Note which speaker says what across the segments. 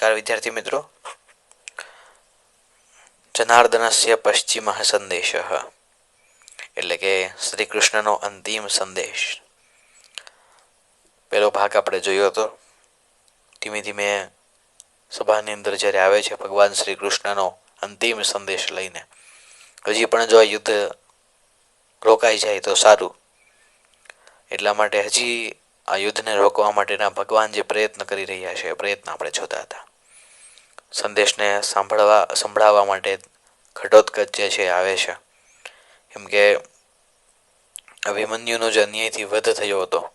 Speaker 1: નમસ્કાર, વિદ્યાર્થી મિત્રો. જનાર્દનસ્ય પશ્ચિમ સંદેશ. એટલે કે શ્રી કૃષ્ણનો અંતિમ સંદેશ. પેલો ભાગ આપણે જોયો હતો. ધીમે ધીમે સભાની અંદર જ્યારે આવે છે, ભગવાન શ્રી કૃષ્ણનો અંતિમ સંદેશ લઈને. હજી પણ જો યુદ્ધ રોકાઈ જાય તો સારું. એટલા માટે હજી આ યુદ્ધને રોકવા માટેના ભગવાન જે પ્રયત્ન કરી રહ્યા છે પ્રયત્ન આપણે જોતા હતા. સંદેશને સાંભળવા, સંભળાવવા માટે ઘટોત્કચ જે છે, આવે છે. કેમ કે અભિમન્યુનો જે અન્યાયથી વધ થયો હતો,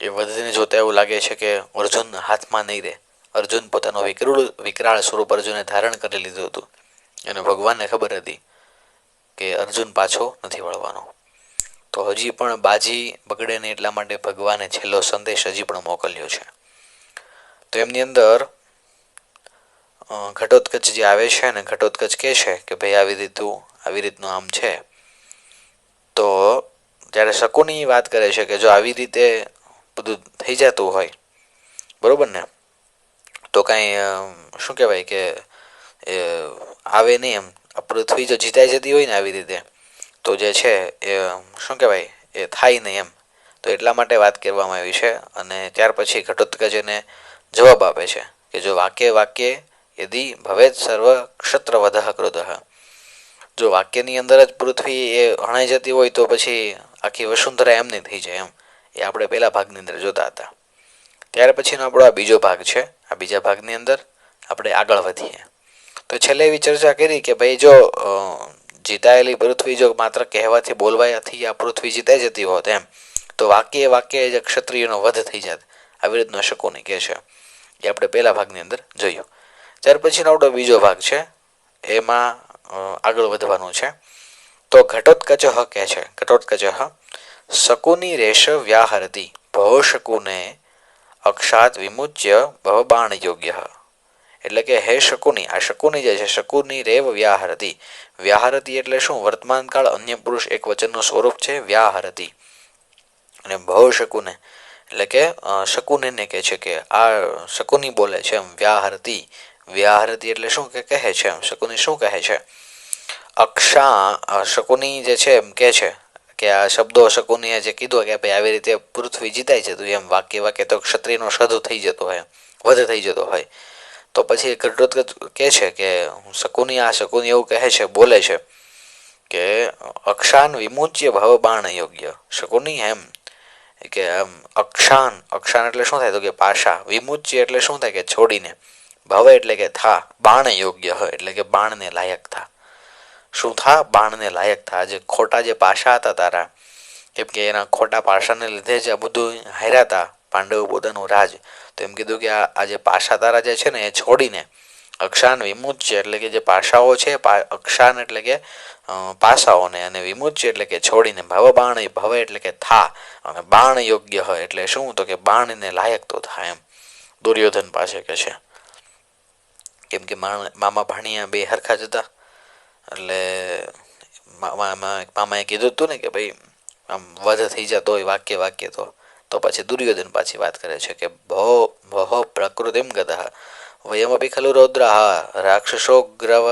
Speaker 1: એ વધને જોતા એવું લાગે છે કે અર્જુન હાથમાં નહીં રહે. અર્જુન પોતાનો વિકરુળ, વિકરાળ સ્વરૂપ અર્જુને ધારણ કરી લીધું હતું. અને ભગવાનને ખબર હતી કે અર્જુન પાછો નથી વળવાનો. તો હજી પણ બાજી બગડે નહીં એટલા માટે ભગવાને છેલ્લો સંદેશ હજી પણ મોકલ્યો છે. તો એમની અંદર ઘટોત્કચ જે આવે છે ને, ઘટોત્કચ કહે છે કે ભાઈ આવી રીતું આવી રીતનું આમ છે. તો ત્યારે શકુની વાત કરે છે કે જો આવી રીતે બધું થઈ જતું હોય, બરોબર ને? તો કાંઈ શું કહેવાય કે આવે નહીં એમ. પૃથ્વી જો જીતાઈ જતી હોય ને આવી રીતે, તો જે છે એ, શું કહેવાય, એ થાય નહીં એમ. તો એટલા માટે વાત કરવામાં આવી છે અને ત્યાર પછી ઘટોત્કચ એને જવાબ આપે છે કે જો વાક્ય વાક્ય યદિ ભવેત સર્વ ક્ષત્રવધ ક્રોધ જો વાક્યની અંદર જ પૃથ્વી એ હણાઈ જતી હોય તો પછી આખી વસુંધરા એમ નહીં થઈ જાય એમ। એ આપણે પહેલા ભાગની અંદર જોતા હતા। ત્યાર પછીનો આપણો આ બીજો ભાગ છે। આ બીજા ભાગની અંદર આપણે આગળ વધીએ। તો છેલ્લે એવી ચર્ચા કરી કે ભાઈ જો જીતાયેલી પૃથ્વી જો માત્ર કહેવાથી બોલવાથી આ પૃથ્વી જીતાઈ જતી હોત એમ, તો વાક્ય વાક્ય જે ક્ષત્રિયનો વધ થઈ જાત, આવી રીતનો શકોને કહે છે। એ આપણે પહેલા ભાગની અંદર જોયું। ત્યાર પછીનો આપણો બીજો ભાગ છે, એમાં આગળ વધવાનું છે. તો ઘટોત્કચ કહે છે, ઘટોત્કચ, શકુની રેશ વ્યાહરતી, ભવ શકુને અક્ષાત વિમુચ્ય ભવબાણ યોગ્ય એટલે કે હે શકુની, આ શકુની જે છે, શકુની રેવ વ્યાહરતી. વ્યાહરતી એટલે શું? વર્તમાન કાળ અન્ય પુરુષ એક વચનનું સ્વરૂપ છે, વ્યાહરતી. અને ભવ શકુને, એટલે કે શકુને કહે છે કે આ શકુની બોલે છે એમ, વ્યાહરતી. વ્યાહરતી એટલે શું કે કહે છે એમ? શકુની શું કહે છે? અક્ષા શકુની જે છે એમ કહે છે કે આ શબ્દો શકુનીએ જે કીધું કે ભાઈ આવી રીતે પૃથ્વી જીતાઈ જતું એમ વાક્ય વાક્ય તો ક્ષત્રિયનો સધુ થઈ જતો હોય, વધ થઈ જતો હોય. તો પછી ઘટોત્કચ કહે છે કે શકુની આ શકુની એવું કહે છે, બોલે છે કે અક્ષાન વિમુચ્ય ભાવ બાણ યોગ્ય. શકુની એમ કે આમ અક્ષાન અક્ષાન એટલે શું થાય તો કે પાશા, વિમુચ્ય એટલે શું થાય કે છોડીને. ભવ એટલે કે થા, બાણ યોગ્ય હ, એટલે કે બાણને લાયક થા. શું થા? બાણને લાયક થા. જે ખોટા જે પાસા હતા તારા, કેમ કે એના ખોટા પાસાને લીધે જ આ બધું હાર્યા હતા પાંડવ પોતાનું રાજ. તો એમ કીધું કે આ જે પાસા તારા જે છે ને, એ છોડીને અક્ષાન વિમુચ્ય એટલે કે જે પાસાઓ છે અક્ષાન એટલે કે પાસાઓને અને વિમુચ્ય એટલે કે છોડીને ભવ, બાણ ભવ એટલે કે થા. અને બાણ યોગ્ય હોય એટલે શું? તો કે બાણને લાયક તો થાય એમ. દુર્યોધન પાસે કે છે. કેમ કે મામા ભાણિયા બે હરખા જ હતા. એટલે મામાએ કીધું હતું ને કે ભાઈ આમ વધ થઈ જતો હોય વાક્ય વાક્ય તો. તો પછી દુર્યોધન પાછી વાત કરે છે કે ભો ભહો પ્રકૃતિમ ગતા વયમપી ખલુ રૌદ્રા રાક્ષસોગ્રવ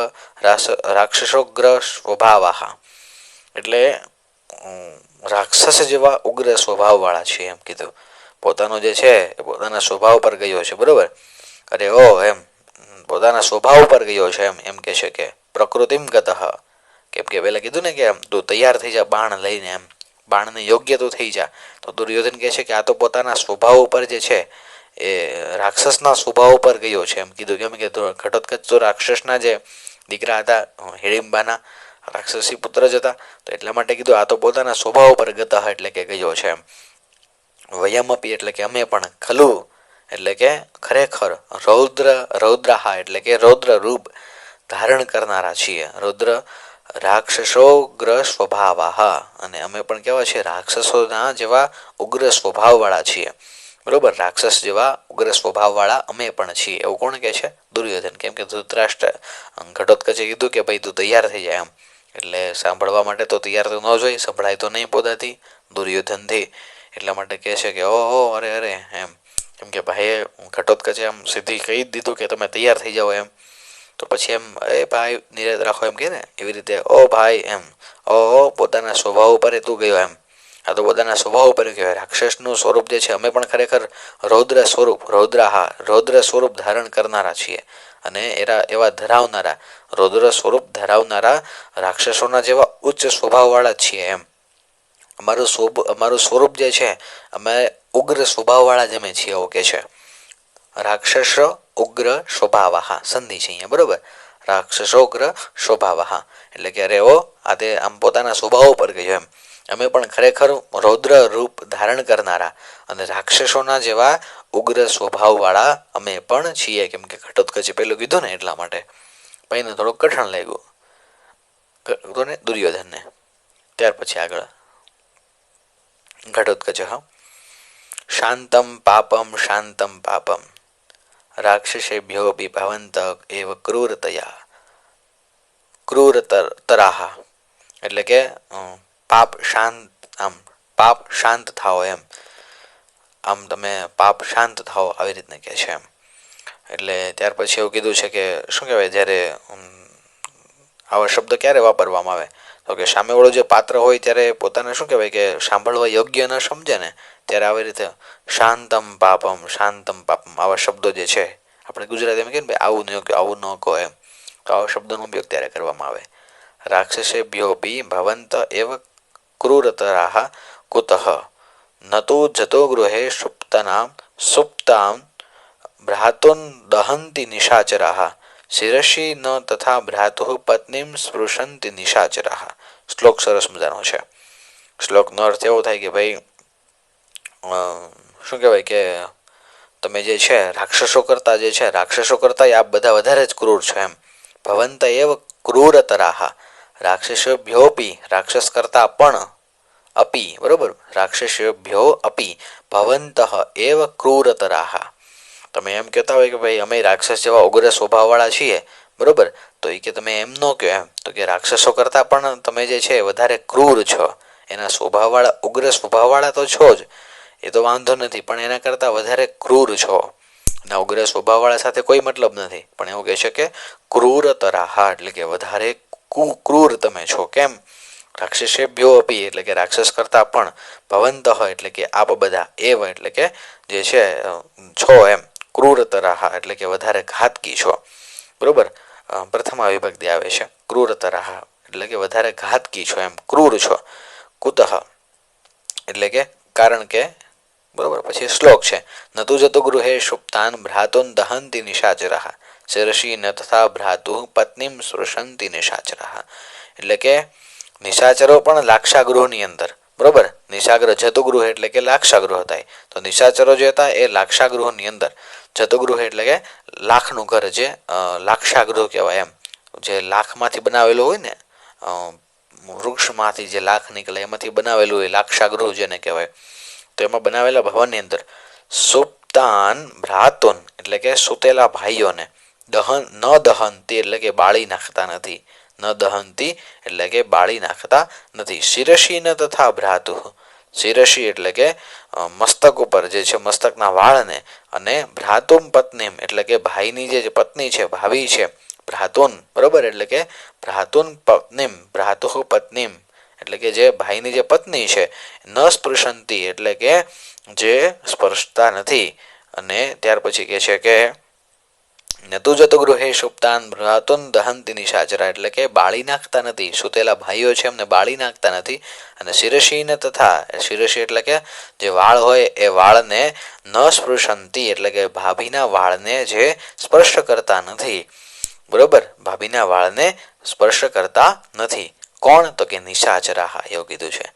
Speaker 1: રાક્ષસોગ્ર સ્વભાવા એટલે રાક્ષસ જેવા ઉગ્ર સ્વભાવવાળા છે એમ કીધું. પોતાનો જે છે એ પોતાના સ્વભાવ પર ગયો છે, બરોબર? અરે ઓ એમ. પોતાના સ્વભાવ પર ગયો છે એમ એમ કે છે કે પ્રકૃતિમ ગત. કેમ કે પેલા કીધું ને કે તું તૈયાર થઈ જા બાણ લઈને એમ. બાણને યોગ્ય તો થઈ જા. તો દુર્યોધન કહે છે કે આ તો પોતાના સ્વભાવ ઉપર જે છે, એ રાક્ષસના સ્વભાવ ઉપર ગયો છે એમ કીધું. કેમ કે ઘટોત્કચ તો રાક્ષસના જે દીકરા હતા, હિડિંબાના રાક્ષસી પુત્ર જ હતા, તો એટલા માટે કીધું આ તો પોતાના સ્વભાવ ઉપર ગતઃ એટલે કે ગયો છે એમ. વયમપી એટલે કે અમે પણ ખલું. એટલે કે ખરેખર રૌદ્ર, રૌદ્રહા એટલે કે રૌદ્ર રૂપ ધારણ કરનારા છીએ. રૌદ્ર રાક્ષસોગ્ર સ્વભાવા અને અમે પણ કેવા છીએ? રાક્ષસોના જેવા ઉગ્ર સ્વભાવવાળા છીએ. બરોબર? રાક્ષસ જેવા ઉગ્ર સ્વભાવવાળા અમે પણ છીએ. એવું કોણ કે છે? દુર્યોધન. કેમ કે ધૃતરાષ્ટ્ર ઘટોત્કચે કીધું કે ભાઈ તું તૈયાર થઈ જાય એમ. એટલે સાંભળવા માટે તો તૈયાર તો ન જોઈ, સંભળાય તો નહીં પોતાથી. દુર્યોધનથી. એટલા માટે કહે છે કે, ઓહો, અરે અરે, એમ. કેમ કે ભાઈએ ઘટોત્કચે એમ સીધી કહી જ દીધું કે તમે તૈયાર થઈ જાઓ એમ. તો પછી એમ, એ ભાઈ નિરાત રાખો, એમ કે ને, એવી રીતે, ઓ ભાઈ, એમ, ઓ પોતાના સ્વભાવ ઉપર તું ગયો, એમ. આ તો પોતાના સ્વભાવ ઉપર કહેવાય. રાક્ષસનું સ્વરૂપ જે છે, અમે પણ ખરેખર રૌદ્ર સ્વરૂપ, રૌદ્રાહા, રૌદ્ર સ્વરૂપ ધારણ કરનારા છીએ. અને એરા, એવા ધરાવનારા, રૌદ્ર સ્વરૂપ ધરાવનારા રાક્ષસોના જેવા ઉચ્ચ સ્વભાવવાળા છીએ એમ. અમારું સ્વરૂપ અમારું સ્વરૂપ જે છે, અમે ઉગ્ર સ્વભાવવાળા જ અમે છીએ એવું કે છે. રાક્ષસ ઉગ્ર સ્વભાવહા, સંધિ છે અહીંયા, બરોબર? રાક્ષસોગ્ર સ્વભાવહા, એટલે કે અરે ઓ, આ તે આમ પોતાના સ્વભાવ પર ગયો એમ. અમે પણ ખરેખર રૌદ્ર રૂપ ધારણ કરનારા અને રાક્ષસોના જેવા ઉગ્ર સ્વભાવવાળા અમે પણ છીએ, કેમ કે ઘટોત્કચે પેલું કીધું ને એટલા માટે. ભાઈને થોડુંક કઠણ લાગ્યું. ને દુર્યોધનને. ત્યાર પછી આગળ. ઘટોત્કચ, હા. શાંતમ પાપમ શાંતમ પાપમ રાક્ષસેભ્યોપી ભવંત એવ ક્રૂરતયા ક્રૂર તરાહા એટલે કે પાપ શાંત આમ પાપ શાંત થાઓ એમ આમ તમે પાપ શાંત થાઓ આવી રીતને કહે છે એમ એટલે ત્યાર પછી એવું કીધું છે કે, શું કહેવાય, જ્યારે આવા શબ્દ ક્યારે વાપરવામાં આવે? તો કે સામેવાળો જે પાત્ર હોય ત્યારે પોતાને શું કહેવાય કે સાંભળવા યોગ્ય ન સમજે ને, ત્યારે આવી રીતે શાંતમ પાપમ શાંતમ પાપમ આવા શબ્દો જે છે, આપણે ગુજરાતીમાં કહીએ ને ભાઈ, આવું ન આવું ન કહો એમ. તો આવા શબ્દોનો ઉપયોગ ત્યારે કરવામાં આવે. રાક્ષસે ભ્યોપી ભવંત એવ ક્રૂરતરાહ કુતઃ. ન તો જતો ગૃહે સુપ્તનામ, સુપ્તામ ભ્રાતુન દહંતી નિશાચરાહ. શિરસી ન તથા ભ્રાતુ પત્નીમ સ્પૃશંતિ નિશાચરા। શ્લોક સરસ મજાનો છે। શ્લોકનો અર્થ એવો થાય કે ભાઈ શું કહેવાય કે તમે જે છે, રાક્ષસો કરતા જે છે, રાક્ષસો કરતા આપ બધા વધારે જ ક્રૂર છો એમ। ભવંત એવ ક્રૂરતરાહા રાક્ષસભ્યોપી, રાક્ષસ કરતા પણ અપી, બરોબર? રાક્ષસભ્યો અપી, ભવંત એવ ક્રૂરતરાહ તમે એમ કહેતા હોય કે ભાઈ અમે રાક્ષસ જેવા ઉગ્ર સ્વભાવવાળા છીએ, બરોબર? તો એ કે તમે એમ ન કહો એમ. તો કે રાક્ષસો કરતાં પણ તમે જે છે વધારે ક્રૂર છો. એના સ્વભાવવાળા, ઉગ્ર સ્વભાવવાળા તો છો જ. એ તો વાંધો નથી, પણ એના કરતાં વધારે ક્રૂર છો. અને ઉગ્ર સ્વભાવવાળા સાથે કોઈ મતલબ નથી. પણ એવું કહે છે કે ક્રૂર તરાહા એટલે કે વધારે ક્રૂર તમે છો. કેમ? રાક્ષસેભ્યો અપી, એટલે કે રાક્ષસ કરતાં પણ ભવંત એટલે કે આપ બધા એવ, એટલે કે જે છે છો એમ. ક્રૂરતરાહા એટલે કે વધારે ઘાતકી છો. બરોબર? પ્રથમ વિભક્તિ આવે છે. ક્રૂરતરાહા એટલે કે વધારે ઘાતકી છો એમ. ક્રૂર છો. કુતઃ એટલે કે કારણ કે, બરોબર, પછી શ્લોક છે. નતુ જતો ગૃહે સુપ્તાન ભ્રાતુન દહંતી નિશાચરાહ શિરસી ન તથા ભ્રાતુ પત્નીમ સ્પૃશંતી નિશાચરાહ એટલે કે નિશાચરો પણ લાક્ષાગૃહની અંદર. બરોબર? નિશાગ્રહ જતુગૃહ એટલે કે લાક્ષાગૃહ થાય. તો નિશાચરો જે હતા એ લાક્ષાગૃહની અંદર. જતુગૃહ એટલે કે લાખનું ઘર જે લાક્ષાગૃહ કહેવાય એમ. જે લાખમાંથી બનાવેલું હોય ને વૃક્ષમાંથી જે લાખ નીકળે એમાંથી બનાવેલું હોય, લાક્ષાગૃહ જેને કહેવાય. તો એમાં બનાવેલા ભવનની અંદર સુપ્તાન ભ્રાતોન એટલે કે સુતેલા ભાઈઓને દહન, ન દહનતી એટલે કે બાળી નાખતા નથી. ન દહનતી એટલે કે બાળી નાખતા નથી. શિરસી તથા ભ્રાતુ. શિરસી એટલે કે મસ્તક ઉપર જે છે, મસ્તકના વાળને અને ભ્રાતુમ પત્નીમ એટલે કે ભાઈની જે પત્ની છે ભાવી છે, ભ્રાતુન, બરોબર? એટલે કે ભ્રાતુન પત્નીમ, ભ્રાતુ પત્નીમ એટલે કે જે ભાઈની જે પત્ની છે, ન સ્પૃશંતી એટલે કે જે સ્પર્શતા નથી. અને ત્યાર પછી કે છે કે નતું જતો ગૃહે સુપ્તાન ભ્રાતુન દહંતી નિશાચરા. એટલે કે બાળી નાખતા નથી. સુતેલા ભાઈઓ છે એમને બાળી નાખતા નથી. અને શિરશીને તથા, શિરશી એટલે કે જે વાળ હોય એ વાળને ન સ્પૃશંતી, એટલે કે ભાભીના વાળને જે સ્પર્શ કરતા નથી. બરોબર? ભાભીના વાળને સ્પર્શ કરતા નથી. કોણ? તો કે નિશાચરા. એવું કીધું છે.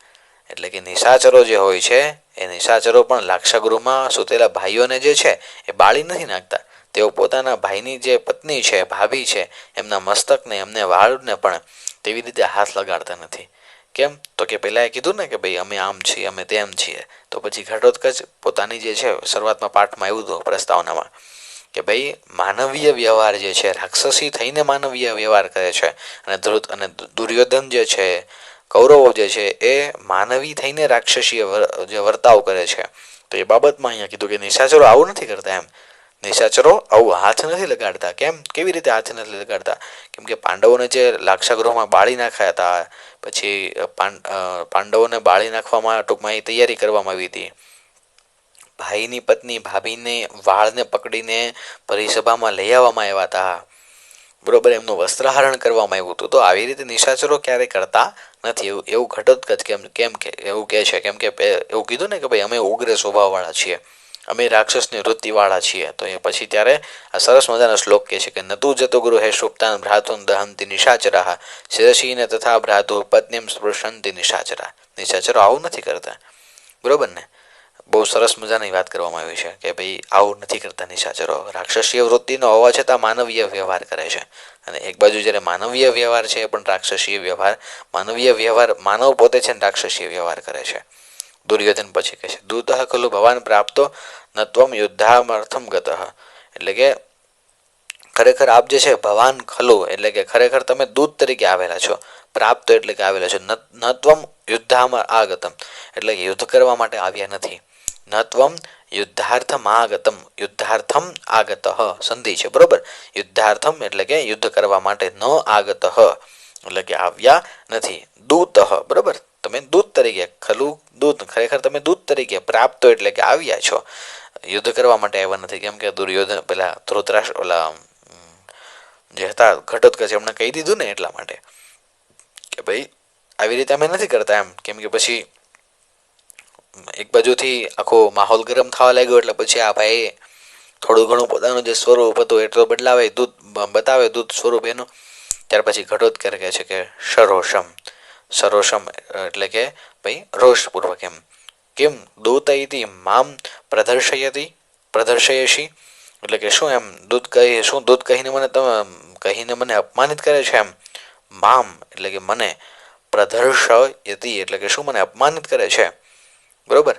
Speaker 1: એટલે કે નિશાચરો જે હોય છે, એ નિશાચરો પણ લાક્ષાગૃહમાં સુતેલા ભાઈઓને જે છે, એ બાળી નથી નાખતા. તેઓ પોતાના ભાઈની જે પત્ની છે, ભાભી છે, એમના મસ્તકને, એમને વાળને પણ તેવી રીતે હાથ લગાડતા નથી. કેમ? તો કે પહેલાં એ કીધું ને કે ભાઈ અમે આમ છીએ, અમે તેમ છીએ. તો પછી ઘટોત્કચ પોતાની જે છે, શરૂઆતમાં પાઠમાં આવ્યું હતું પ્રસ્તાવનામાં કે ભાઈ માનવીય વ્યવહાર જે છે, રાક્ષસી થઈને માનવીય વ્યવહાર કરે છે અને ધ્રુત અને દુર્યોધન જે છે, કૌરવો જે છે, એ માનવી થઈને રાક્ષસીય જે વર્તાવ કરે છે. તો એ બાબતમાં અહીંયા કીધું કે નિશાચરો આવું નથી કરતા એમ. નિશાચરો આવું હાથ નથી લગાડતા. કેમ? કેવી રીતે હાથ નથી લગાડતા? કેમ કે પાંડવોને જે લાક્ષાગૃહમાં બાળી નાખ્યા હતા, પછી પાંડવોને બાળી નાખવામાં ટૂંકમાં એ તૈયારી કરવામાં આવી હતી. ભાઈની પત્ની ભાભીને વાળને પકડીને પરિસભામાં લઈ આવવામાં આવ્યા હતા. બરોબર, એમનું વસ્ત્રહરણ કરવામાં આવ્યું હતું. તો આવી રીતે નિશાચરો ક્યારેય કરતા નથી? એવું એવું ઘટોત્કચ કેમ કેમ કે, એવું કહે છે. કેમ કે એવું કીધું ને કે ભાઈ, અમે ઉગ્ર સ્વભાવવાળા છીએ. અમે રાક્ષસની વૃત્તિવાળા છીએ. તો એ પછી ત્યારે આ સરસ મજાનો શ્લોક કહે છે કે, નતુ જતો ગુરુ હે શુપ્તાન ભ્રાતુન દહંતી નિશાચરા શિરસીને તથા ભ્રાતુ પત્નીમ સ્પૃશંતિ નિશાચરા નિશાચરો આવું નથી કરતા. બરોબર ને? બહુ સરસ મજાની વાત કરવામાં આવી છે કે ભાઈ, આવું નથી કરતા નિશાચરો. રાક્ષસીય વૃત્તિનો હોવા છતાં માનવીય વ્યવહાર કરે છે. અને એક બાજુ જ્યારે માનવીય વ્યવહાર છે, પણ રાક્ષસીય વ્યવહાર, માનવીય વ્યવહાર માનવ પોતે છે ને રાક્ષસીય વ્યવહાર કરે છે. દુર્યોધન પછી કહે છે, દૂત ખલુ ભવાન પ્રાપ્તો નત્વમ યુદ્ધામર્થમ ગત. એટલે કે ખરેખર આપ જે છે, ભવાન ખલુ, એટલે કે ખરેખર તમે દૂત તરીકે આવેલા છો, પ્રાપ્ત એટલે કે આવેલા છો નત્વમ યુદ્ધામાં આગતમ, એટલે કે યુદ્ધ કરવા માટે આવ્યા નથી. નત્વમ યુદ્ધાર્થમ આગતમ, યુદ્ધાર્થમ આગત, સંધિ છે, બરોબર? યુદ્ધાર્થમ એટલે કે યુદ્ધ કરવા માટે ન આગત, એટલે કે આવ્યા નથી, દૂત, બરોબર? તમે દૂત તરીકે, ખલું દૂત, ખરેખર તમે દૂત તરીકે પ્રાપ્તો એટલે કે આવ્યા છો. યુદ્ધ કરવા માટે આવ્યા નથી. કેમ કે દુર્યોધન, પેલા ધ્રુતરાષ્ટ્ર ઓલા જે હતા, ઘટોત્કચ એમણે કહી દીધું ને એટલા માટે કે ભાઈ, આવી રીતે અમે નથી કરતા એમ. કેમ કે પછી એક બાજુથી આખો માહોલ ગરમ થવા લાગ્યો એટલે પછી આ ભાઈ થોડું ઘણું પોતાનું જે સ્વરૂપ હતું એટલું બદલાવે દૂધ બતાવે દૂધ સ્વરૂપ એનું. ત્યાર પછી ઘટોત્કર કહે છે કે સરોષમ સરોષમ, એટલે કે ભાઈ રોષપૂર્વક એમ. કેમ? દૂત ઇતિ મામ પ્રદર્શયતી, પ્રદર્શયશી. એટલે કે શું એમ? દૂધ કહી, શું દૂધ કહીને મને તમે કહીને મને અપમાનિત કરે છે એમ? મામ, એટલે કે મને પ્રદર્શયતી, એટલે કે શું મને અપમાનિત કરે છે? બરોબર?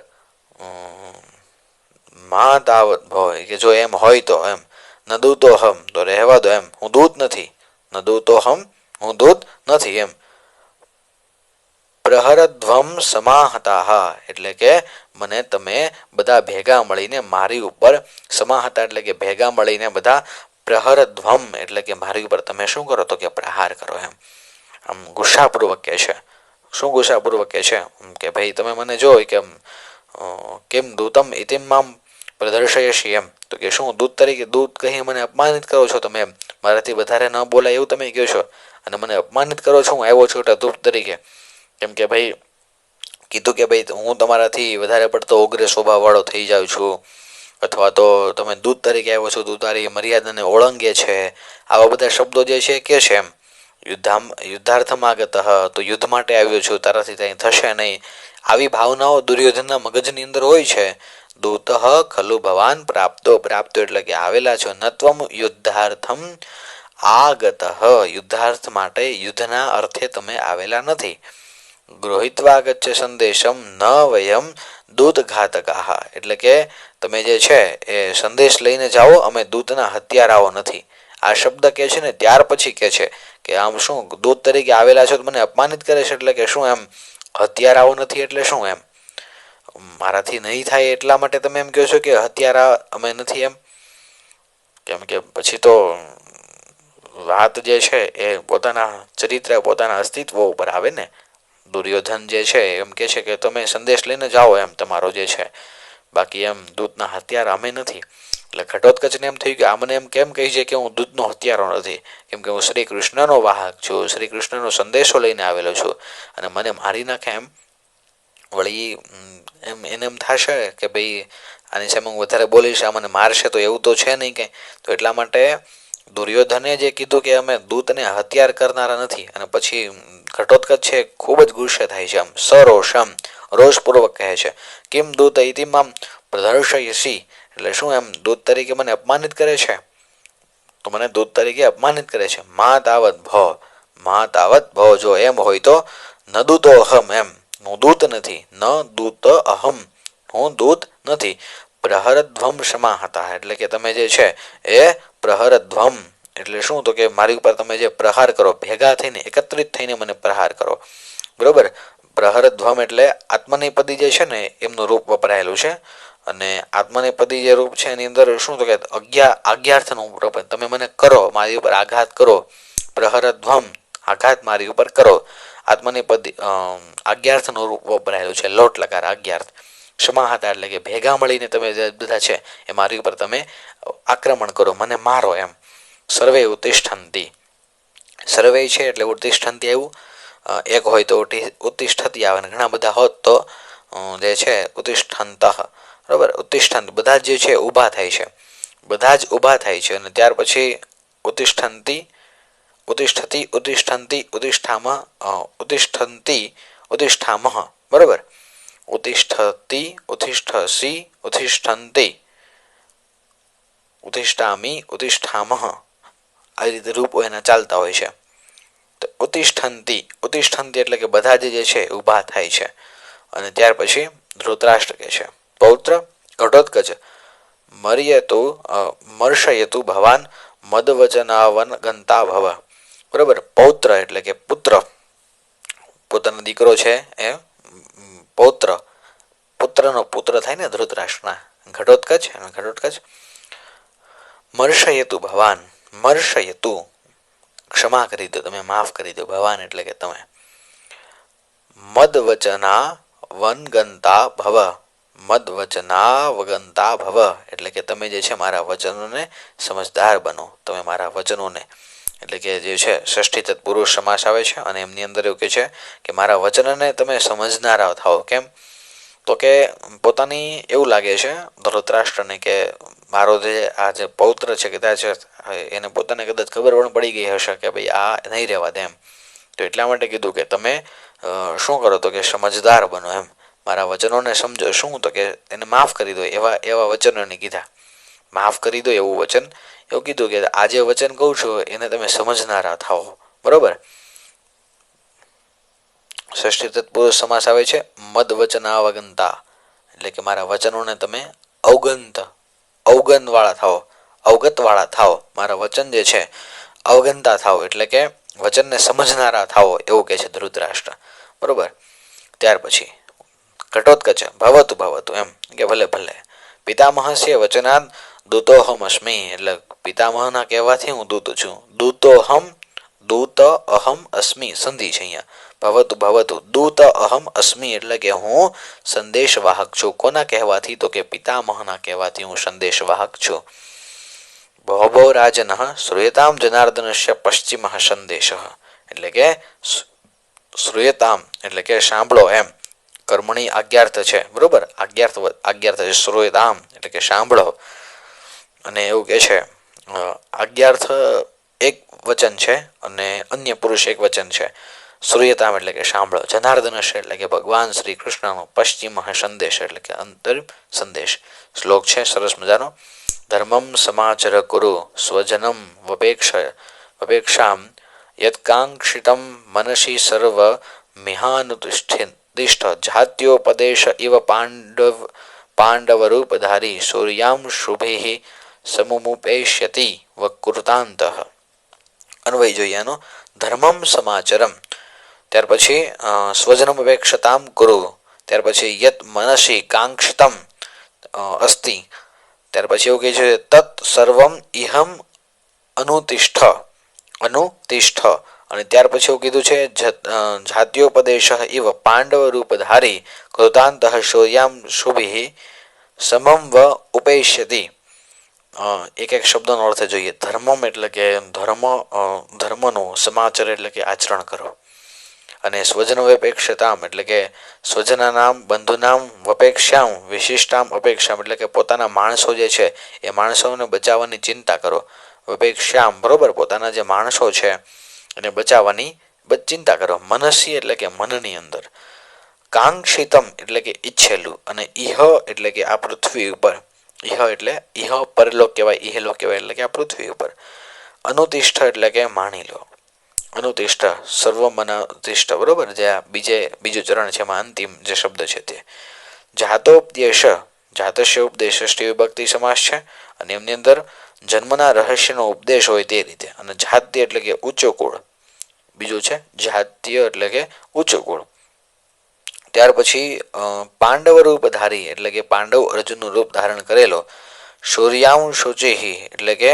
Speaker 1: મા દાવત હોય કે જો એમ હોય તો એમ. ન દૂતો હમ તો રહેવા દો એમ. હું દૂત નથી. ન દૂતો હમ હું દૂત નથી એમ. પ્રહરધ્વમ સમાહતા એટલે કે મને તમે બધા ભેગા મળીને મારી ઉપર સમાહતા, એટલે કે ભેગા મળીને બધા પ્રહરધ્વમ, એટલે કે મારી ઉપર તમે શું કરો તો કે પ્રહાર કરો એમ. આમ ગુસ્સાપૂર્વક કહે છે. શું ગુસ્સાપૂર્વક કહે છે? કે ભાઈ તમે મને જોઈ કેમ કેમ દૂતમ ઇતિમામ પ્રદર્શયશી એમ. તો કે શું દૂત તરીકે દૂત કહી મને અપમાનિત કરો છો તમે મારાથી વધારે ન બોલાય એવું તમે કહો છો. અને મને અપમાનિત કરો છો? હું આવ્યો છું દૂત તરીકે. કેમ કે ભાઈ, કીધું કે ભાઈ, હું તમારાથી વધારે પડતો ઉગ્ર સ્વભાવવાળો થઈ જાઉં છું. અથવા તો તમે દૂધ તરીકે આવ્યો છો દૂધ તારી મર્યાદાને ઓળંગે છે. આવા બધા શબ્દો જે છે કે છે એમ. યુદ્ધામ, યુદ્ધાર્થમાં આગત તો યુદ્ધ માટે આવ્યો છું, તારાથી ત્યાં થશે નહીં. આવી ભાવનાઓ દુર્યોધનના મગજની અંદર હોય છે. દૂતઃ, ખલુ ભવાન, પ્રાપ્તો પ્રાપ્તો એટલે કે આવેલા છો. નત્વમ યુદ્ધાર્થમ આગત. યુદ્ધાર્થ માટે યુદ્ધના અર્થે તમે આવેલા નથી. ગૃહિત્વા ગચ્છ સંદેશમ ન વયમ દૂત ઘાતકા એટલે કે તમે જે છે એ સંદેશ લઈને જાઓ, અમે દૂતના હત્યારાઓ નથી. આ શબ્દ કહે છે ને ત્યાર પછી કહે છે કે આમ શું દૂત તરીકે આવેલા છો મને અપમાનિત કરે છે? એટલે કે શું એમ? હત્યારાઓ નથી એટલે શું એમ? મારાથી નહીં થાય એટલા માટે તમે એમ કહો છો કે હત્યારા અમે નથી એમ? કેમ કે પછી તો વાત જે છે એ પોતાના ચરિત્ર, પોતાના અસ્તિત્વ ઉપર આવે ને. દુર્યોધન જે છે, એમ કે છે કે તમે સંદેશ લઈને જાઓ એમ તમારો જે છે. બાકી એમ દૂધના હથિયાર અમે નથી. એટલે ઘટોત્કચને એમ થયું કે આ મને એમ કેમ કહી છે કે હું દૂધનો હથિયારો નથી? કેમ કે હું શ્રી કૃષ્ણનો વાહક છું શ્રી કૃષ્ણનો સંદેશો લઈને આવેલો છું. અને મને મારી નાખે એમ વળી એમ, એને એમ થશે કે ભાઈ, આની સામે હું વધારે બોલીશ, આ મને મારશે તો એવું તો છે નહીં કંઈ તો એટલા માટે દુર્યોધને જે કીધું કે અમે દૂતને હત્યાર કરનારા નથી અને પછી ઘટોત્કચ છે, ખૂબ જ ગુસ્સે થાય છે આમ. સરોષમ રોષપૂર્વક કહે છે, કેમ દૂત ઇતિમામ પ્રદર્શયસી એટલે શું એમ દૂત તરીકે મને અપમાનિત કરે છે? તો મને દૂત તરીકે અપમાનિત કરે છે મા તાવત ભ મા તાવત ભ જો એમ હોય તો ન દૂતો અહમ એમ. હું દૂત નથી, ન દૂત અહમ. હું દૂત નથી. પ્રહરધ્વમ ક્ષમા હતા એટલે કે તમે જે છે એ પ્રહરધ્વમ એટલે શું? તો કે મારી ઉપર તમે જે પ્રહાર કરો, ભેગા થઈને, એકત્રિત થઈને મને પ્રહાર કરો. બરોબર? પ્રહરધ્વમ એટલે આત્મનેપદી જે છે ને, એમનું રૂપ વપરાયેલું છે. અને આત્મનેપદી જે રૂપ છે એની અંદર શું? તો કે અજ્ઞા, આજ્ઞાર્થનું રૂપ તમે મને કરો, મારી ઉપર આઘાત કરો. પ્રહરધ્વમ આઘાત મારી ઉપર કરો. આત્મનેપદી આજ્ઞાર્થનું રૂપ વપરાયેલું છે. લોટ લકાર આજ્ઞાર્થ. ક્ષમા હતા એટલે કે ભેગા મળીને તમે જે બધા છે એ મારી ઉપર તમે આક્રમણ કરો, મને મારો એમ. સર્વે ઉત્તિષ્ઠંતી. સર્વે છે એટલે ઉત્તિષ્ઠંતી આવ્યું. એક હોય તો ઉત્તિષ્ઠતી આવે ને ઘણા બધા હોત તો જે છે ઉત્તિષ્ઠંત. બરાબર? ઉત્તિષ્ઠંત. બધા જે છે ઊભા થાય છે. બધા જ ઊભા થાય છે અને ત્યાર પછી ઉત્તિષ્ઠંતી, ઉત્તિષ્ઠતી, ઉત્તિષ્ઠંતી, ઉત્તિષ્ઠામાં ઉત્તિષ્ઠંતી ઉત્તિષ્ઠામહ બરાબર? ઉત્તિષ્ઠતી ઉત્તિષ્ઠસી ઉત્તિષ્ઠંતી ઉતિષ્ઠામી ઉતિષ્ઠામહ આવી રીતે રૂપો એના ચાલતા હોય છે. તો ઉત્તિષ્ઠંતી ઉતિષ્ઠંતિ એટલે કે બધા જે છે ઊભા થાય છે. અને ત્યાર પછી ધૃતરાષ્ટ્ર કે છે. પૌત્ર ઘટોત્કચ મર્યતુ મર્ષયતુ ભવાન, મદવચનાવન ગંતા ભવ. બરાબર? પૌત્ર એટલે કે પુત્ર. પોતાનો દીકરો છે એ પૌત્ર. પુત્રનો પુત્ર થાય ને ધૃતરાષ્ટ્રના. ઘટોત્કચ ઘટોત્કચ. મર્ષયતુ ભવાન મર્ષયતુ ક્ષમા કરી દો, તમે માફ કરી દો, ભવાન એટલે કે તમે. મદ વચના વનગંતા ભવ. મદવચના વગંતા ભવ એટલે કે તમે જે છે મારા વચનોને સમજદાર બનો. તમે મારા વચનોને એટલે કે જે છે ષષ્ઠી તત્પુરુષ સમાસ આવે છે અને એમની અંદર એવું કે છે કે મારા વચનને તમે સમજનારા થાઓ. કેમ? તો કે પોતાની એવું લાગે છે ધૃતરાષ્ટ્રને કે મારો જે આ જે પૌત્ર છે કદાચ એને પોતાને કદાચ ખબર પણ પડી ગઈ હશે કે ભાઈ આ નહીં રહેવા દે એમ. તો એટલા માટે કીધું કે તમે શું કરો તો કે સમજદાર બનો એમ. મારા વચનોને સમજો. શું તો કે એને માફ કરી દો એવા એવા વચનોને કીધા. માફ કરી દો એવું વચન એવું કીધું કે આ જે વચન કહું છું, એને તમે સમજનારા થાઓ. બરોબર? ષષ્ઠી તત્પુરુષ સમાસ આવે છે, મદ વચનાવગંતા એટલે કે મારા વચનોને તમે અવગંત, અવગનવાળા થાઓ. અવગતવાળા થાઓ. મારા વચન જે છે, અવગનતા થાઓ. એટલે કે વચનને સમજનારા થાઓ, એવું કે છે ધૃતરાષ્ટ્ર. બરોબર? ત્યાર પછી ઘટોત્કચ ભવતું ભવતું, એમ, કે ભલે ભલે. પિતામહસ્ય વચનાદ દૂતોહમ અસ્મી એટલે પિતામહના કહેવાથી હું દૂત છું. દૂતોહમ દૂત અહમ અસ્મી, સંધિ છે અહીંયા. ભવતુ ભવતુ. દૂત અહમ અસ્મી એટલે કે હું સંદેશવાહક છું. કોના કહેવાથી? તો કે પિતામહના કહેવાથી હું સંદેશવાહક છું. બહો રાજન શ્રૂયતામ જનાર્દનસ્ય પશ્ચિમ સંદેશ. એટલે કે શ્રૂયતામ, એટલે કે સાંભળો એમ. કર્મણી આજ્ઞાર્થ છે. બરોબર? આજ્ઞાર્થ આજ્ઞાર્થ છે શ્રોયતામ, એટલે કે સાંભળો. અને એવું કે છે આજ્ઞાર્થ એક વચન છે અને અન્ય પુરુષ એક વચન છે. સૂર્યતામ એટલે કે સાંભળો, જનાર્દન છે એટલે કે ભગવાન શ્રી કૃષ્ણનો પશ્ચિમ સંદેશ એટલે કે અંતર સંદેશ. શ્લોક છે, સરસ મજાનો. ધર્મમ સમાચર કુરુ, સ્વજનમ વપેક્ષ, વપેક્ષામ, યત્કાંક્ષિતમ મનસી સર્વ મિહાનુતિષ્ઠ જાત્યોપદેશ ઇવ પાંડવ, પાંડવરૂપધારી, સૂર્યામ શુભે સમુપેષ્યતિ વકૃતાંત અન્વય જોઈએ એનો ધર્મમ સમાચરમ ત્યાર પછી સ્વજનમ અપેક્ષતામ ગુરુ ત્યાર પછી યત મનસી કાંક્ષતમ અસ્તિ ત્યાર પછી એવું કહે છે તત સર્વમ ઇહમ અનુતિષ્ઠ અનુતિષ્ઠ અને ત્યાર પછી એવું કીધું છે જાત્યોપદેશ ઇવ પાંડવ રૂપધારી કૃતાંત શૌર્યામ શુભિ સમમ વ ઉપેષ્યતિ એક એક શબ્દનો અર્થ જોઈએ. ધર્મમ એટલે કે ધર્મ ધર્મનું સમાચાર એટલે કે આચરણ કરો. અને સ્વજન વપેક્ષતામ એટલે કે સ્વજના નામ, બંધુનામ વપેક્ષામ વિશિષ્ટામ અપેક્ષામ એટલે કે પોતાના માણસો જે છે, એ માણસોને બચાવવાની ચિંતા કરો. વપેક્ષામ બરોબર? પોતાના જે માણસો છે, એને બચાવવાની ચિંતા કરો. મનસી એટલે કે મનની અંદર. કાંક્ષિતમ એટલે કે ઈચ્છેલું. અને ઇહ એટલે કે આ પૃથ્વી ઉપર. ઇહ એટલે ઇહ પરલોક કહેવાય ઇહલોક કહેવાય એટલે કે આ પૃથ્વી ઉપર. અનુતિષ્ઠ એટલે કે માણી લો. અનુતિષ્ઠ, સર્વમનતિષ્ઠ, બરોબર? જે આ બીજે, બીજું ચરણ છે એમાં અંતિમ જે શબ્દ છે તે. જાતોપદેશ, જાતસ્ય ઉપદેશ શ્રી વિભક્તિ સમાસ છે. અને એમની અંદર જન્મના રહસ્યનો ઉપદેશ હોય તે રીતે. અને જાત્ય એટલે કે ઉચ્ચ કુળ. બીજું છે જાત્ય એટલે કે ઉચ્ચ કુળ. ત્યાર પછી પાંડવ રૂપ ધારી, એટલે કે પાંડવ અર્જુનનું રૂપ ધારણ કરેલો. સૂર્યાંશુચિહિ એટલે કે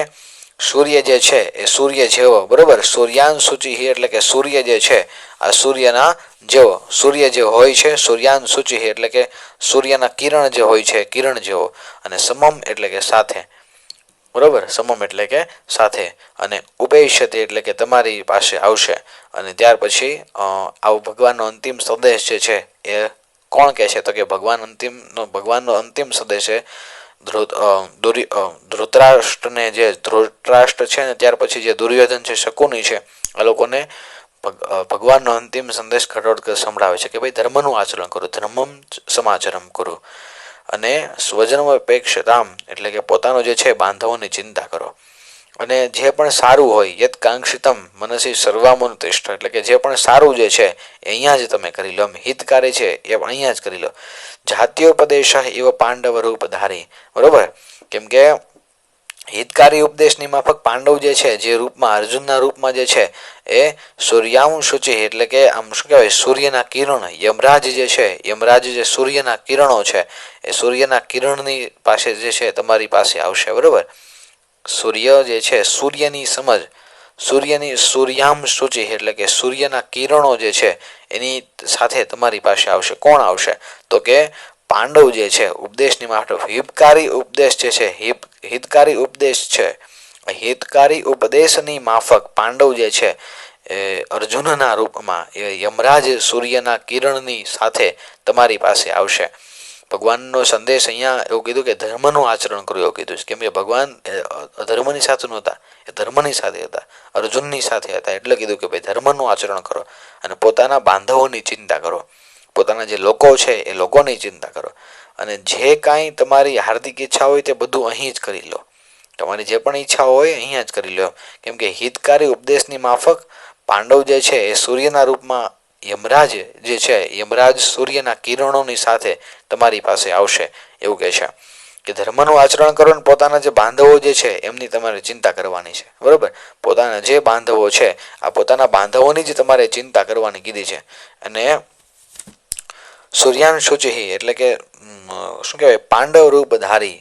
Speaker 1: સૂર્ય જે છે, એ સૂર્ય જેવો, બરોબર? સૂર્યાન શુચિહી એટલે કે સૂર્ય જે છે, આ સૂર્યના જેવો. સૂર્ય જે હોય છે સૂર્યાંશુચિહિ એટલે કે સૂર્યના કિરણ જે હોય છે, કિરણ જેવો. અને સમમ, એટલે કે સાથે. બરોબર? સમમ એટલે કે સાથે. અને ઉપેશતી એટલે કે તમારી પાસે આવશે. અને ત્યાર પછી આવો ભગવાનનો અંતિમ સંદેશ જે છે એ કોણ કહે છે? તો કે ભગવાન અંતિમનો, ભગવાનનો અંતિમ સંદેશ છે ધૃતરાષ્ટ્રને જે ધૃતરાષ્ટ્ર છે ને, ત્યાર પછી જે દુર્યોધન છે, શકુની છે આ લોકોને ભગવાનનો અંતિમ સંદેશ ઘટોડકર સંભળાવે છે કે ભાઈ ધર્મનું આચરણ કરો, ધર્મમ સમાચરમ કરો. અને સ્વજનમ અપેક્ષતામ એટલે કે પોતાનો જે છે બાંધવોની ચિંતા કરો. અને જે પણ સારું હોય યત કાંક્ષિતમ મનસી સર્વામોનું તિષ્ઠ, એટલે કે જે પણ સારું જે છે, એ અહીંયા જ તમે કરી લો. હિતકારી છે, એ અહીંયા જ કરી લો. જાત્યોપદેશ એવો પાંડવ રૂપ ધારી. બરોબર? કેમ કે હિતકારી ઉપદેશની માફક પાંડવ જે છે, જે રૂપમાં, અર્જુનના રૂપમાં જે છે, એ શુચિ એટલે કે આમ શું કહેવાય, સૂર્યના કિરણ, યમરાજ જે છે, યમરાજ જે સૂર્યના કિરણો છે, એ સૂર્યના કિરણની પાસે જે છે, તમારી પાસે આવશે, બરાબર? સૂર્ય જે છે, સૂર્યની સમજ, સૂર્યની સૂર્યામ સૂચિ એટલે કે સૂર્યના કિરણો જે છે, એની સાથે તમારી પાસે આવશે. કોણ આવશે? તો કે પાંડવ જે છે, ઉપદેશની માટે હિપકારી ઉપદેશ જે છે હિતકારી ઉપદેશ છે. હિતકારી ઉપદેશની માફક પાંડવ જે છે, એ અર્જુનના રૂપમાં એ યમરાજ સૂર્યના કિરણની સાથે તમારી પાસે આવશે. ભગવાનનો સંદેશ અહીંયા એવું કીધું કે ધર્મનું આચરણ કર્યું, એવું કીધું છે. કેમ કે ભગવાન અધર્મની સાથે નહોતા, એ ધર્મની સાથે હતા, અર્જુનની સાથે હતા. એટલે કીધું કે ભાઈ ધર્મનું આચરણ કરો અને પોતાના બાંધવોની ચિંતા કરો. પોતાના જે લોકો છે, એ લોકોની ચિંતા કરો. અને જે કાંઈ તમારી હાર્દિક ઈચ્છા હોય તે બધું અહીં જ કરી લો. તમારી જે પણ ઈચ્છા હોય અહીંયા જ કરી લો. કેમ કે હિતકારી ઉપદેશની માફક પાંડવ જે છે એ સૂર્યના રૂપમાં યમરાજ જે છે, યમરાજ સૂર્યના કિરણોની સાથે તમારી પાસે આવશે એવું કહે છે. કે ધર્મનું આચરણ કરો ને પોતાના જે બાંધવો જે છે એમની તમારે ચિંતા કરવાની છે. બરાબર? પોતાના જે બાંધવો છે, આ પોતાના બાંધવોની જ તમારે ચિંતા કરવાની કીધી છે. અને સૂર્યાન શુચિ એટલે કે શું કહેવાય, પાંડવ રૂપ ધારી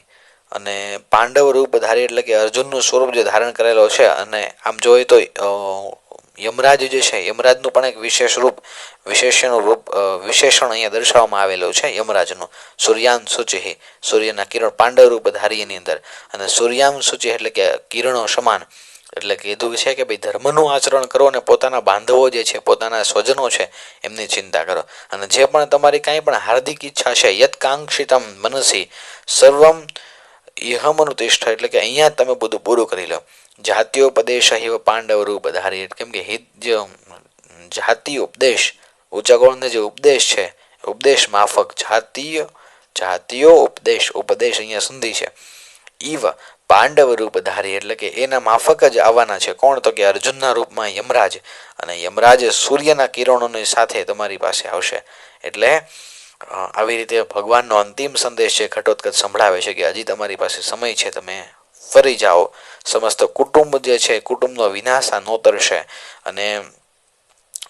Speaker 1: અને પાંડવ રૂપ ધારી એટલે કે અર્જુનનું સ્વરૂપ જે ધારણ કરેલો છે અને આમ જોઈએ તો યમરાજ જે છે, યમરાજનું પણ એક વિશેષ રૂપ વિશેષનું રૂપ વિશેષણ અહીંયા દર્શાવવામાં આવેલું છે યમરાજનું. સૂર્યાન સૂચિ સૂર્યના કિરણ પાંડવ રૂપ ધારી એની અંદર. અને સૂર્યામ સૂચિ એટલે કે કિરણો સમાન. એટલે કીધું છે કે ભાઈ ધર્મનું આચરણ કરો અને પોતાના બાંધવો જે છે, પોતાના સ્વજનો છે, એમની ચિંતા કરો. અને જે પણ તમારી કાંઈ પણ હાર્દિક ઈચ્છા છે, યત્કાંક્ષિતમ મનસી, સર્વમ ઇહમનું તિષ્ઠ એટલે કે અહીંયા તમે બધું પૂરું કરી લો. જાતિઓ ઉપદેશ એવ પાંડવ રૂપ ધારી, કેમ કે હિત જે, જાતિ ઉપદેશ, ઊંચા જે ઉપદેશ છે, ઉપદેશ માફક, જાતીય, જાતિયો ઉપદેશ ઉપદેશ અહીંયા સંધિ છે. ઈવ પાંડવ રૂપ ધારી, એટલે કે એના માફક જ આવવાના છે. કોણ? તો કે અર્જુનના રૂપમાં યમરાજ. અને યમરાજ સૂર્યના કિરણોની સાથે તમારી પાસે આવશે. એટલે આવી રીતે ભગવાનનો અંતિમ સંદેશ છે, ઘટોત્કચ સંભળાવે છે કે હજી તમારી પાસે સમય છે, તમે ફરી જાઓ. સમસ્ત કુટુંબ જે છે, કુટુંબનો વિનાશ આ નોતરશે. અને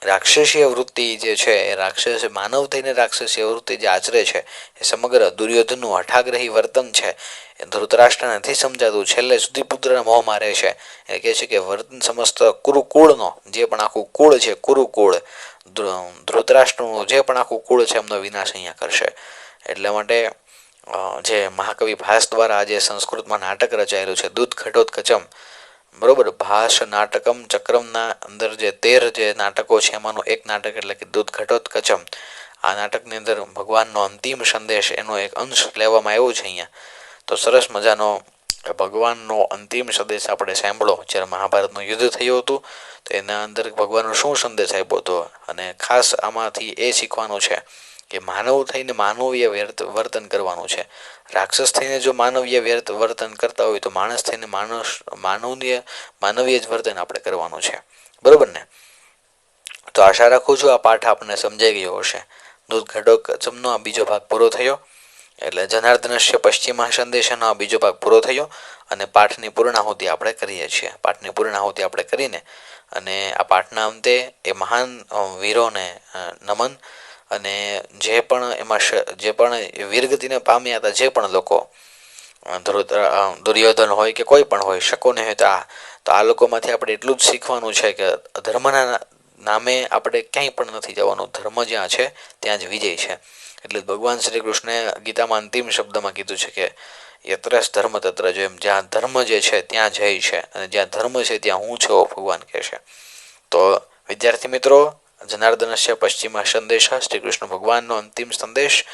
Speaker 1: રાક્ષસીય વૃત્તિ જે છે, એ રાક્ષસ, માનવ થઈને રાક્ષસીય વૃત્તિ જે આચરે છે, એ સમગ્ર દુર્યોધનનું હઠાગ્રહી વર્તન છે. એ ધૃતરાષ્ટ્ર નથી સમજાતું. છેલ્લે સુધી પુત્રના મોહ મારે છે. એ કહે છે કે વર્તન સમસ્ત કુરુકુળનો, જે પણ આખું કુળ છે, કુરુકુળ ધૃતરાષ્ટ્રનું જે પણ આખું કુળ છે, એમનો વિનાશ અહીંયા કરશે. એટલા માટે જે મહાકવિ ભાસ દ્વારા આજે સંસ્કૃતમાં નાટક રચાયેલું છે, દૂધ ઘટોત્કચમ બરોબર, ભાષ, નાટકમ, ચક્રમના અંદર જે તેર જે નાટકો છે, એમાંનું એક નાટક એટલે કે દૂધ ઘટોત્કચમ આ નાટકની અંદર ભગવાનનો અંતિમ સંદેશ એનો એક અંશ લેવામાં આવ્યો છે અહીંયા. તો સરસ મજાનો ભગવાનનો અંતિમ સંદેશ આપણે સાંભળો. જ્યારે મહાભારતનું યુદ્ધ થયું હતું, તો એના અંદર ભગવાનનો શું સંદેશ આપ્યો હતો? અને ખાસ આમાંથી એ શીખવાનું છે. કે માનવ થઈને માનવીય વર્તન કરવાનું છે. રાક્ષસ થઈને જો માનવીય વર્તન કરતા હોય તો માણસ થઈને માણસ માનવીય માનવીય જ વર્તન આપણે કરવાનું છે. બરોબર ને? તો આશા રાખું છું આ પાઠ આપણને સમજાઈ ગયો હશે. દૂધ ઘડોક ચમનો આ બીજો ભાગ પૂરો થયો. એટલે જનાર્દનશ્ય પશ્ચિમા સંદેશનો આ બીજો ભાગ પૂરો થયો અને પાઠની પૂર્ણાહુતિ આપણે કરીએ છીએ. પાઠની પૂર્ણાહુતિ આપણે કરીને અને આ પાઠના અંતે એ મહાન વીરોને નમન અને જે પણ એમાં જે પણ વીરગતિને પામ્યા હતા, જે પણ લોકો દુર્યોધન હોય કે કોઈ પણ હોય, શકોને હોય, તો આ તો આ લોકોમાંથી આપણે એટલું જ શીખવાનું છે કે ધર્મના નામે આપણે ક્યાંય પણ નથી જવાનું. ધર્મ જ્યાં છે, ત્યાં જ વિજય છે. એટલે ભગવાન શ્રી કૃષ્ણે ગીતામાં અંતિમ શબ્દમાં કીધું છે કે યત્રસ ધર્મ તત્ર જો એમ, જ્યાં ધર્મ જે છે, ત્યાં જય છે. અને જ્યાં ધર્મ છે, ત્યાં હું છું ભગવાન કહે છે. તો વિદ્યાર્થી મિત્રો જનાર્દનસ્ય પશ્ચિમા સંદેશ શ્રી કૃષ્ણ ભગવાનનો અંતિમ સંદેશ.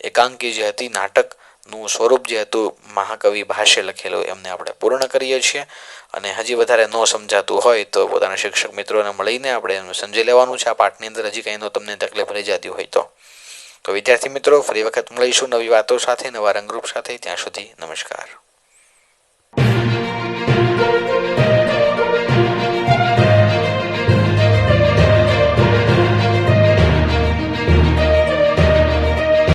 Speaker 1: એકાંકી જે હતી નાટકનું સ્વરૂપ જે હતું, મહાકવિ ભાષ્ય લખેલું, એમને આપણે પૂર્ણ કરીએ છીએ. અને હજી વધારે ન સમજાતું હોય તો પોતાના શિક્ષક મિત્રોને મળીને આપણે એનું સમજી લેવાનું છે. આ પાઠની અંદર હજી કંઈનો તમને તકલીફ રહી જતી હોય તો. તો વિદ્યાર્થી મિત્રો, ફરી વખત મળીશું નવી વાતો સાથે, નવા રંગરૂપ સાથે. ત્યાં સુધી નમસ્કાર.